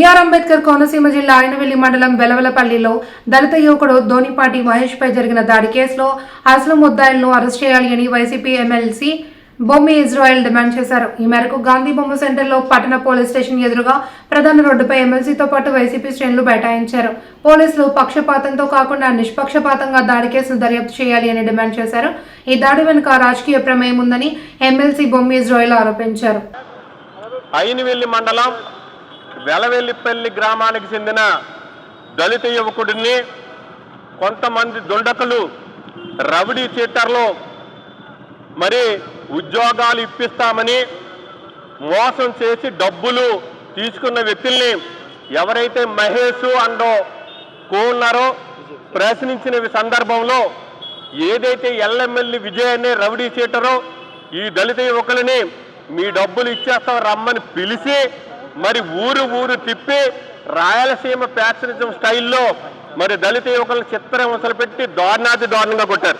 BR Ambedkar Konaseema జిల్లా ఆయనవెల్లి మండలం వెలవలపల్లిలో దళిత యువకుడు ధోనిపాటి మహేష్ పై జరిగిన దాడి కేసులో అసలు ముద్దాయిలను అరెస్ట్ చేయాలి అని YCP MLC Bommi Israel demand చేశారు. ఈ మేరకు గాంధీ బొమ్మ సెంటర్లో పట్టణ పోలీస్ స్టేషన్ ఎదురుగా ప్రధాన రోడ్డుపై ఎమ్మెల్సీతో పాటు వైసీపీ శ్రేణులు బైఠాయించారు. పోలీసులు పక్షపాతంతో కాకుండా నిష్పక్షపాతంగా దాడి కేసును దర్యాప్తు చేయాలి అని డిమాండ్ చేశారు. ఈ దాడి వెనుక రాజకీయ ప్రమేయం ఉందని ఎమ్మెల్సీ బొమ్మి ఇజ్రాయెల్ ఆరోపించారు. అయినవెల్లి మండలం వెలవెల్లిపల్లి గ్రామానికి చెందిన దళిత యువకుడిని కొంతమంది దుండకులు రవిడీ చీటర్లు మరి ఉద్యోగాలు ఇప్పిస్తామని మోసం చేసి డబ్బులు తీసుకున్న వ్యక్తుల్ని ఎవరైతే మహేష్ అండో కో ఉన్నారో ప్రశ్నించిన సందర్భంలో ఏదైతే ఎల్ఎంఎల్లి విజయ్ అనే రవిడీ చీటరో ఈ దళిత యువకులని మీ డబ్బులు ఇచ్చేస్తాం రమ్మని పిలిచి మరి ఊరు ఊరు తిప్పి రాయలసీమ ప్యాట్రిజం స్టైల్లో మరి దళిత యువకులను చిత్రహింసలు పెట్టి దారుణాతి దారుణంగా కొట్టారు.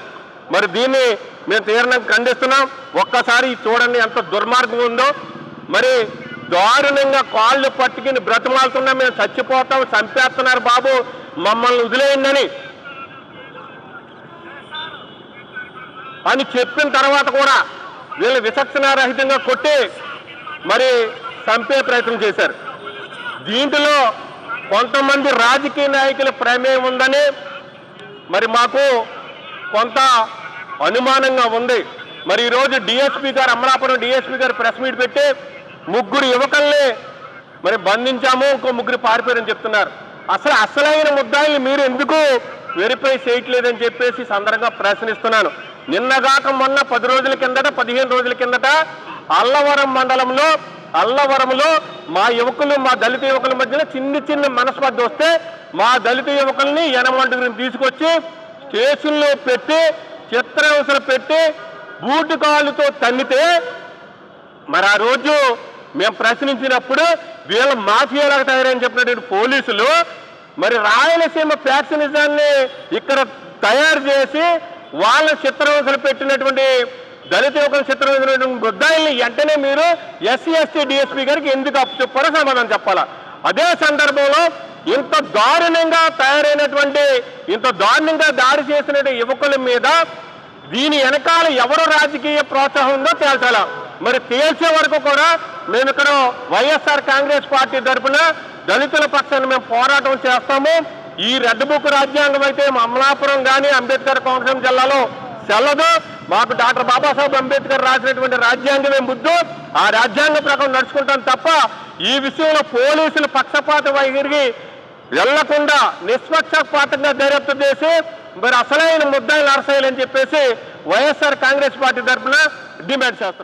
మరి దీన్ని మేము తీవ్రంగా ఖండిస్తున్నాం. ఒక్కసారి చూడండి ఎంత దుర్మార్గం ఉందో. మరి దారుణంగా కాళ్ళు పట్టుకుని బ్రతమాలుతున్నా మేము చచ్చిపోతాం చంపేస్తున్నారు బాబు మమ్మల్ని వదిలేయండి అని చెప్పిన తర్వాత కూడా వీళ్ళు విచక్షణారహితంగా కొట్టి మరి చంపే ప్రయత్నం చేశారు. దీంట్లో కొంతమంది రాజకీయ నాయకుల ప్రమేయం ఉందని మరి మాకు కొంత అనుమానంగా ఉంది. మరి ఈరోజు డిఎస్పీ గారు అమలాపురం డిఎస్పీ గారు ప్రెస్ మీట్ పెట్టి ముగ్గురు యువకుల్ని మరి బంధించాము ఇంకో ముగ్గురు పారిపోయారని చెప్తున్నారు. అసలు అసలైన ముద్దాయిని మీరు ఎందుకు వెరిఫై చేయట్లేదని చెప్పేసి సందర్భంగా ప్రశ్నిస్తున్నాను. నిన్నగాక మొన్న పది రోజుల కిందట పదిహేను రోజుల కిందట అల్లవరం మండలంలో అల్లవరంలో మా యువకులు మా దళిత యువకుల మధ్యన చిన్న చిన్న మనస్పర్ధ వస్తే మా దళిత యువకుల్ని యనమంటుని తీసుకొచ్చి స్టేషన్లో పెట్టి చిత్రహింసలు పెట్టి బూటు కాలుతో తన్నితే మరి ఆ రోజు మేము ప్రశ్నించినప్పుడు వీళ్ళ మాఫియాలకు తయారని చెప్పినటువంటి పోలీసులు మరి రాయలసీమ ఫ్యాక్షనిజాన్ని ఇక్కడ తయారు చేసి వాళ్ళ చిత్రహింసలు పెట్టినటువంటి దళిత యువకుల చిత్రం గుద్దాయిల్ని వెంటనే మీరు ఎస్సీ ఎస్టీ డిఎస్పీ గారికి ఎందుకు అప్పు చెప్పారో సమాధానం చెప్పాలా? అదే సందర్భంలో ఇంత దారుణంగా తయారైనటువంటి ఇంత దారుణంగా దాడి చేసిన యువకుల మీద దీని వెనకాల ఎవరు రాజకీయ ప్రోత్సాహం ఉందో తేల్చాల. మరి తేల్చే వరకు కూడా మేము ఇక్కడ వైఎస్ఆర్ కాంగ్రెస్ పార్టీ తరఫున దళితుల పక్షాన్ని మేము పోరాటం చేస్తాము. ఈ రెడ్ బుక్ రాజ్యాంగం అయితే మా అమలాపురం కానీ అంబేద్కర్ కోనసీమ జిల్లాలో చల్లదు. మాకు డాక్టర్ బాబాసాహెబ్ అంబేద్కర్ రాసినటువంటి రాజ్యాంగమే ముద్దు. ఆ రాజ్యాంగ ప్రకారం నడుచుకుంటాం తప్ప ఈ విషయంలో పోలీసులు పక్షపాత వైఖరికి వెళ్ళకుండా నిష్పక్షపాతంగా దర్యాప్తు చేసి మరి అసలైన ముద్దాయిలు అరసేయాలని చెప్పేసి వైఎస్ఆర్ కాంగ్రెస్ పార్టీ తరఫున డిమాండ్ చేస్తున్నారు